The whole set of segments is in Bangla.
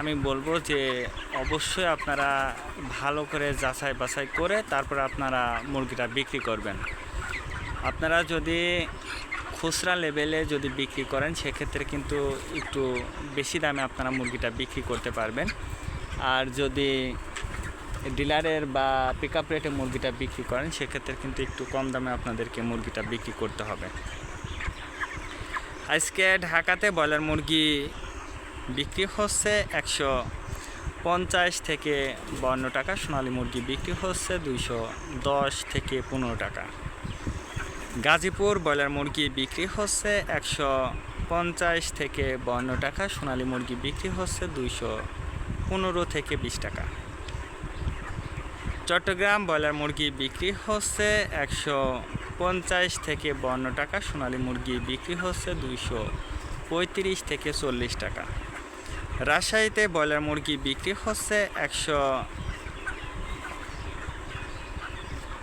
আমি বলব যে অবশ্যই আপনারা ভালো করে যাচাই বাছাই করে তারপর আপনারা মুরগিটা বিক্রি করবেন। আপনারা যদি খুচরা লেভেলে যদি বিক্রি করেন, সেক্ষেত্রে কিন্তু একটু বেশি দামে আপনারা মুরগিটা বিক্রি করতে পারবেন। আর যদি ডিলারের বা পিক আপ রেটে মুরগিটা বিক্রি করেন, সেক্ষেত্রে কিন্তু একটু কম দামে আপনাদেরকে মুরগিটা বিক্রি করতে হবে। আজকে ঢাকাতে ব্রয়লার মুরগি বিক্রি হচ্ছে একশো পঞ্চাশ থেকে বান্ন টাকা। সোনালী মুরগি বিক্রি হচ্ছে দুইশো দশ থেকে পনেরো টাকা। গাজীপুর ব্রয়লার মুরগি বিক্রি হচ্ছে একশো পঞ্চাশ থেকে বান্ন টাকা। সোনালী মুরগি বিক্রি হচ্ছে দুইশো পনেরো থেকে বিশ টাকা। চট্টগ্রাম ব্রয়লার মুরগি বিক্রি হচ্ছে একশো পঞ্চাশ থেকে বান্ন টাকা। সোনালী মুরগি বিক্রি হচ্ছে দুইশো পঁয়ত্রিশ থেকে চল্লিশ টাকা। রাজশাহীতে ব্রয়লার মুরগি বিক্রি হচ্ছে একশো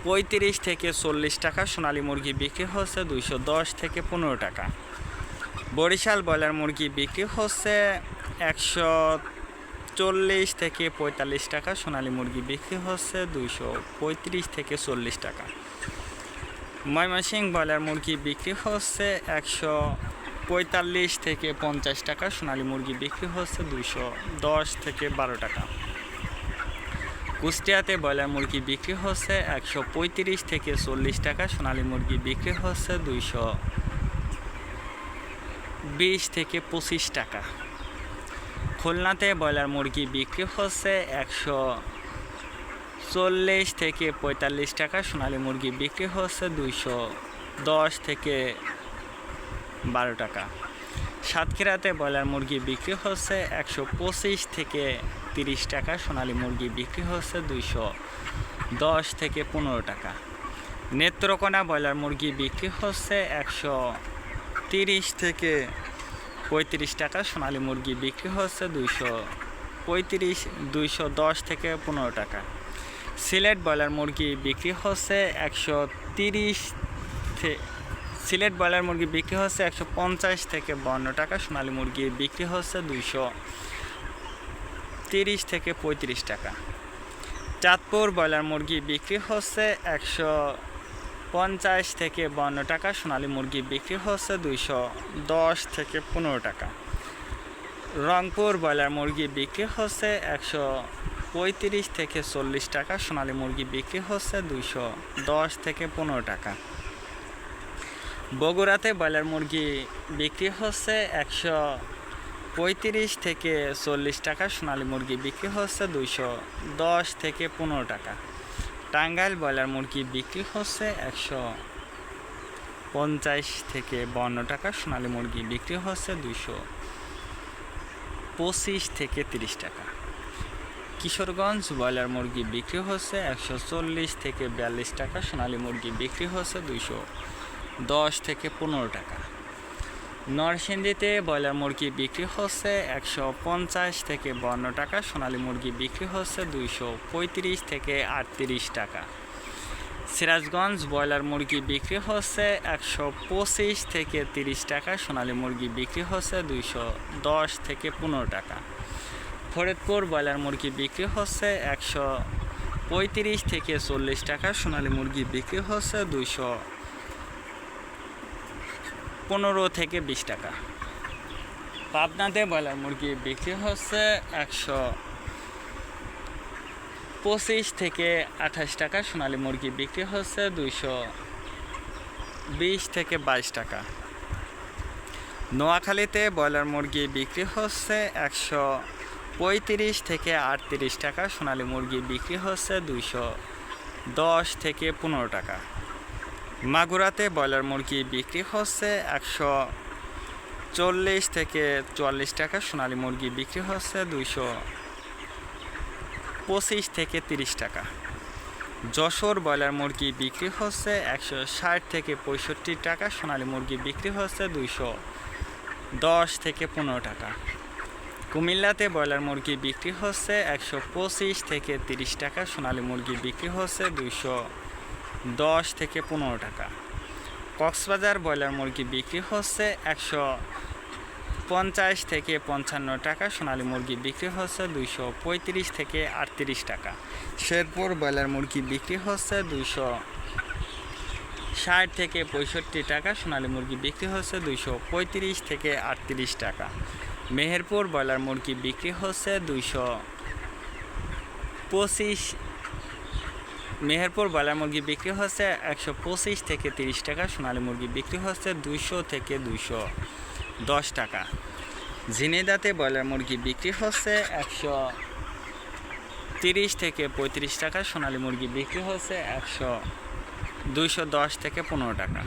পঁয়ত্রিশ থেকে চল্লিশ টাকা, সোনালী মুরগি বিক্রি হচ্ছে দুইশো দশ থেকে পনেরো টাকা। বরিশাল ব্রয়লার মুরগি বিক্রি হচ্ছে একশো চল্লিশ থেকে পঁয়তাল্লিশ টাকা, সোনালী মুরগি বিক্রি হচ্ছে দুইশো পঁয়ত্রিশ থেকে চল্লিশ টাকা। ময়মনসিংহ ব্রয়লার মুরগি বিক্রি হচ্ছে একশো পঁয়তাল্লিশ থেকে পঞ্চাশ টাকা সোনালী মুরগি বিক্রি হচ্ছে দুইশো দশ থেকে বারো টাকা। কুষ্টিয়াতে ব্রয়লার মুরগি বিক্রি হচ্ছে একশো পঁয়ত্রিশ থেকে চল্লিশ টাকা, সোনালী মুরগি বিক্রি হচ্ছে দুইশো বিশ থেকে পঁচিশ টাকা। খুলনাতে ব্রয়লার মুরগি বিক্রি হচ্ছে একশো চল্লিশ থেকে পঁয়তাল্লিশ টাকা, সোনালী মুরগি বিক্রি হচ্ছে দুইশো দশ থেকে বারো টাকা। সাতক্ষীরাতে ব্রয়লার মুরগি বিক্রি হচ্ছে একশো পঁচিশ থেকে তিরিশ টাকা, সোনালী মুরগি বিক্রি হচ্ছে দুইশো দশ থেকে পনেরো টাকা। নেত্রকোনা ব্রয়লার মুরগি বিক্রি হচ্ছে একশো তিরিশ থেকে পঁয়ত্রিশ টাকা, সোনালী মুরগি বিক্রি হচ্ছে দুইশো পঁয়ত্রিশ, দুইশো দশ থেকে পনেরো টাকা। সিলেট ব্রয়লার মুরগি বিক্রি হচ্ছে একশো তিরিশ সিলেট ব্রয়লার মুরগি বিক্রি হচ্ছে একশো পঞ্চাশ থেকে বান্ন টাকা, সোনালী মুরগি বিক্রি হচ্ছে দুইশো তিরিশ থেকে পঁয়ত্রিশ টাকা। চাঁদপুর ব্রয়লার মুরগি বিক্রি হচ্ছে একশো পঞ্চাশ থেকে বান্ন টাকা, সোনালী মুরগি বিক্রি হচ্ছে দুইশো দশ থেকে পনেরো টাকা। রংপুর ব্রয়লার মুরগি বিক্রি হচ্ছে একশো পঁয়ত্রিশ থেকে চল্লিশ টাকা, সোনালী মুরগি বিক্রি হচ্ছে দুইশো দশ থেকে পনেরো টাকা। বগুড়াতে ব্রয়লার মুরগি বিক্রি হচ্ছে একশো পঁয়ত্রিশ থেকে চল্লিশ টাকা, সোনালী মুরগি বিক্রি হচ্ছে দুইশো দশ থেকে পনেরো টাকা। টাঙ্গাইল ব্রয়লার মুরগি বিক্রি হচ্ছে একশো পঞ্চাশ থেকে বান্ন টাকা, সোনালী মুরগি বিক্রি হচ্ছে দুইশো পঁচিশ থেকে তিরিশ টাকা। কিশোরগঞ্জ ব্রয়লার মুরগি বিক্রি হচ্ছে একশো চল্লিশ থেকে বিয়াল্লিশ টাকা, সোনালী মুরগি বিক্রি হচ্ছে দুইশো দশ থেকে পনেরো টাকা। নরসিংদীতে ব্রয়লার মুরগি বিক্রি হচ্ছে একশো পঞ্চাশ থেকে বান্ন টাকা, সোনালী মুরগি বিক্রি হচ্ছে দুইশো পঁয়ত্রিশ থেকে আটত্রিশ টাকা। সিরাজগঞ্জ ব্রয়লার মুরগি বিক্রি হচ্ছে একশো পঁচিশ থেকে তিরিশ টাকা, সোনালী মুরগি বিক্রি হচ্ছে দুইশো দশ থেকে পনেরো টাকা। ফরিদপুর ব্রয়লার মুরগি বিক্রি হচ্ছে একশো পঁয়ত্রিশ থেকে চল্লিশ টাকা, সোনালী মুরগি বিক্রি হচ্ছে দুইশো পনেরো থেকে বিশ টাকা। পাবনাতে ব্রয়লার মুরগি বিক্রি হচ্ছে একশো পঁচিশ থেকে আঠাশ টাকা, সোনালী মুরগি বিক্রি হচ্ছে দুইশো বিশ থেকে বাইশ টাকা। নোয়াখালীতে ব্রয়লার মুরগি বিক্রি হচ্ছে একশো পঁয়ত্রিশ থেকে আটত্রিশ টাকা, সোনালী মুরগি বিক্রি হচ্ছে দুইশো দশ থেকে পনেরো টাকা। মাগুরাতে ব্রয়লার মুরগি বিক্রি হচ্ছে একশো চল্লিশ থেকে চুয়াল্লিশ টাকা, সোনালী মুরগি বিক্রি হচ্ছে দুইশো পঁচিশ থেকে তিরিশ টাকা। যশোর ব্রয়লার মুরগি বিক্রি হচ্ছে একশো ষাট থেকে পঁয়ষট্টি টাকা, সোনালী মুরগি বিক্রি হচ্ছে দুইশো দশ থেকে পনেরো টাকা। কুমিল্লাতে ব্রয়লার মুরগি বিক্রি হচ্ছে একশো পঁচিশ থেকে তিরিশ টাকা, সোনালী মুরগি বিক্রি হচ্ছে দুইশো দশ থেকে পনেরো টাকা। কক্সবাজার ব্রয়লার মুরগি বিক্রি হচ্ছে একশো পঞ্চাশ থেকে পঞ্চান্ন টাকা, সোনালী মুরগি বিক্রি হচ্ছে দুইশো পঁয়ত্রিশ থেকে আটত্রিশ টাকা। শেরপুর ব্রয়লার মুরগি বিক্রি হচ্ছে দুইশো ষাট থেকে পঁয়ষট্টি টাকা, সোনালী মুরগি বিক্রি হচ্ছে দুইশো পঁয়ত্রিশ থেকে আটত্রিশ টাকা। মেহেরপুর ব্রয়লার মুরগি বিক্রি হচ্ছে দুইশো পঁচিশ মেহেরপুর ব্রয়লার মুরগি বিক্রি হচ্ছে একশো পঁচিশ থেকে তিরিশ টাকা, সোনালী মুরগি বিক্রি হচ্ছে দুইশো থেকে দুইশো দশ টাকা। ঝিনেদাতে ব্রয়লার মুরগি বিক্রি হচ্ছে একশো তিরিশ থেকে পঁয়ত্রিশ টাকা, সোনালী মুরগি বিক্রি হচ্ছে একশো দুইশো দশ থেকে পনেরো টাকা।